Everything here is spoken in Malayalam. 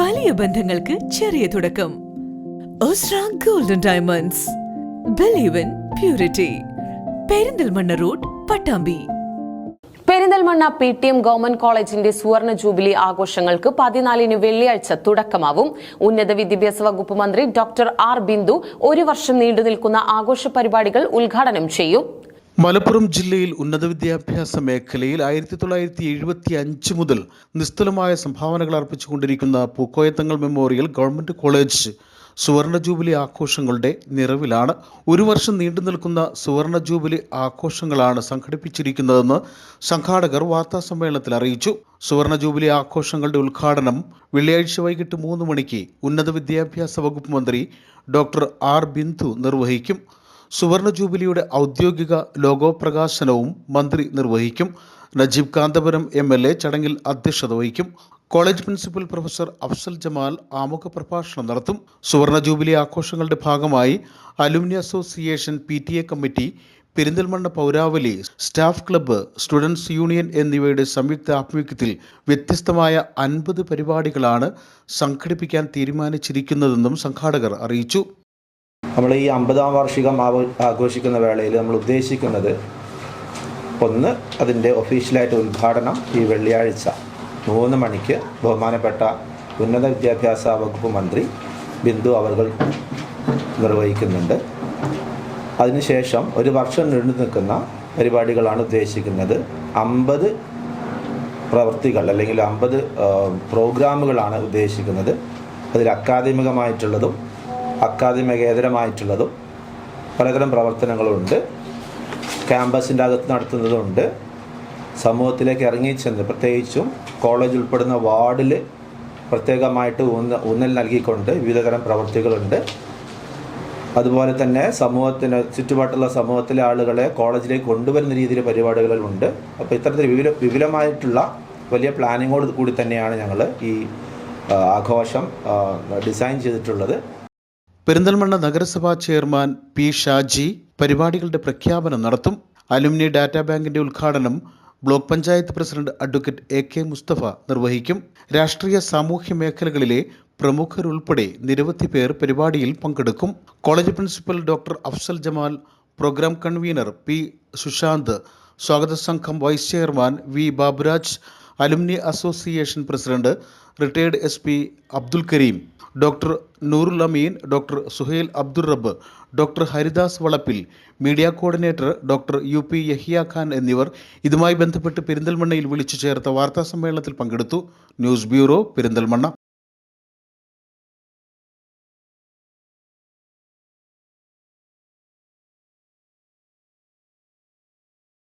വലിയ ബന്ധങ്ങൾക്ക് ചെറിയ തുടക്കം. Golden diamonds believe in purity Perinthalmanna road Pattambi. Perinthalmanna P T M government കോളേജിന്റെ സുവർണ ജൂബിലി ആഘോഷങ്ങൾക്ക് പതിനാലിന് വെള്ളിയാഴ്ച തുടക്കമാവും. ഉന്നത വിദ്യാഭ്യാസ വകുപ്പ് മന്ത്രി ഡോക്ടർ ആർ ബിന്ദു ഒരു വർഷം നീണ്ടുനിൽക്കുന്ന ആഘോഷ പരിപാടികൾ ഉദ്ഘാടനം ചെയ്യും. മലപ്പുറം ജില്ലയിൽ ഉന്നത വിദ്യാഭ്യാസ മേഖലയിൽ ആയിരത്തി തൊള്ളായിരത്തി എഴുപത്തി അഞ്ച് മുതൽ നിസ്തുലമായ സംഭാവനകൾ അർപ്പിച്ചുകൊണ്ടിരിക്കുന്ന പൂക്കോയത്തങ്ങൾ മെമ്മോറിയൽ ഗവൺമെന്റ് കോളേജ് സുവർണ ജൂബിലി ആഘോഷങ്ങളുടെ നിറവിലാണ്. ഒരു വർഷം നീണ്ടു നിൽക്കുന്ന സുവർണ ജൂബിലി ആഘോഷങ്ങളാണ് സംഘടിപ്പിച്ചിരിക്കുന്നതെന്ന് സംഘാടകർ വാർത്താ സമ്മേളനത്തിൽ അറിയിച്ചു. സുവർണ ജൂബിലി ആഘോഷങ്ങളുടെ ഉദ്ഘാടനം വെള്ളിയാഴ്ച വൈകിട്ട് മൂന്ന് മണിക്ക് ഉന്നത വിദ്യാഭ്യാസ വകുപ്പ് മന്ത്രി ഡോക്ടർ ആർ ബിന്ദു നിർവഹിക്കും. സുവർണ ജൂബിലിയുടെ ഔദ്യോഗിക ലോഗോ പ്രകാശനവും മന്ത്രി നിർവഹിക്കും. Najeeb Kanthapuram M L A ചടങ്ങിൽ അധ്യക്ഷത വഹിക്കും. College principal professor Afsal Jamal ആമുഖ പ്രഭാഷണം നടത്തും. സുവർണ ജൂബിലി ആഘോഷങ്ങളുടെ ഭാഗമായി alumni association P committee Perinthalmanna പൗരാവലി staff club students union എന്നിവയുടെ സംയുക്ത ആഭിമുഖ്യത്തിൽ വ്യത്യസ്തമായ അൻപത് പരിപാടികളാണ് സംഘടിപ്പിക്കാൻ തീരുമാനിച്ചിരിക്കുന്നതെന്നും സംഘാടകർ അറിയിച്ചു. നമ്മൾ ഈ അമ്പതാം വാർഷികം ആഘോഷിക്കുന്ന വേളയിൽ നമ്മൾ ഉദ്ദേശിക്കുന്നത് ഒന്ന് അതിന്റെ ഒഫീഷ്യലായിട്ട് ഉദ്ഘാടനം ഈ വെള്ളിയാഴ്ച മൂന്ന് മണിക്ക് ബഹുമാനപ്പെട്ട ഉന്നത വിദ്യാഭ്യാസ വകുപ്പ് മന്ത്രി ബിന്ദു അവർ നിർവഹിക്കുന്നുണ്ട്. അതിനുശേഷം ഒരു വർഷം നീണ്ടു നിൽക്കുന്ന പരിപാടികളാണ് ഉദ്ദേശിക്കുന്നത്. അമ്പത് പ്രവൃത്തികൾ അല്ലെങ്കിൽ അമ്പത് പ്രോഗ്രാമുകളാണ് ഉദ്ദേശിക്കുന്നത്. അതിൽ അക്കാദമികമായിട്ടുള്ളതും അക്കാദമികേതരമായിട്ടുള്ളതും പലതരം പ്രവർത്തനങ്ങളുണ്ട്. ക്യാമ്പസിന്റെ അകത്ത് നടത്തുന്നതുണ്ട്. സമൂഹത്തിലേക്ക് ഇറങ്ങിച്ചെന്ന് പ്രത്യേകിച്ചും കോളേജ് ഉൾപ്പെടുന്ന വാർഡിൽ പ്രത്യേകമായിട്ട് ഊന്ന ഊന്നൽ നൽകിക്കൊണ്ട് വിവിധതരം പ്രവൃത്തികളുണ്ട് അതുപോലെ തന്നെ സമൂഹത്തിന് ചുറ്റുപാട്ടുള്ള സമൂഹത്തിലെ ആളുകളെ കോളേജിലേക്ക് കൊണ്ടുവരുന്ന രീതിയിൽ പരിപാടികളുണ്ട് അപ്പോൾ ഇത്തരത്തിൽ വിപുല വിപുലമായിട്ടുള്ള വലിയ പ്ലാനിങ്ങോട് കൂടി തന്നെയാണ് ഞങ്ങൾ ഈ ആഘോഷം ഡിസൈൻ ചെയ്തിട്ടുള്ളത്. പെരിന്തൽമണ്ണ നഗരസഭാ ചെയർമാൻ പി ഷാജി പരിപാടികളുടെ പ്രഖ്യാപനം നടത്തും. അലുമിനി ഡാറ്റാ ബാങ്കിന്റെ ഉദ്ഘാടനം block panchayat president advocate A K Musthafa നിർവഹിക്കും. രാഷ്ട്രീയ സാമൂഹ്യ മേഖലകളിലെ പ്രമുഖരുൾപ്പെടെ നിരവധി പേർ പരിപാടിയിൽ പങ്കെടുക്കും. College principal doctor Afsal Jamal programme convener P Sushanth സ്വാഗത സംഘം vice chairman V Baburaj alumni association president retired S P Abdul Kareem. Doctor Noorul Ameen doctor Suhail Abdul Rabb doctor Haridas Valappil media coordinator doctor U P Yahiya Khan എന്നിവർ ഇതുമായി ബന്ധപ്പെട്ട് പെരിന്തൽമണ്ണയിൽ വിളിച്ചു ചേർത്ത വാർത്താ സമ്മേളനത്തിൽ പങ്കെടുത്തു. News bureau Perinthalmanna.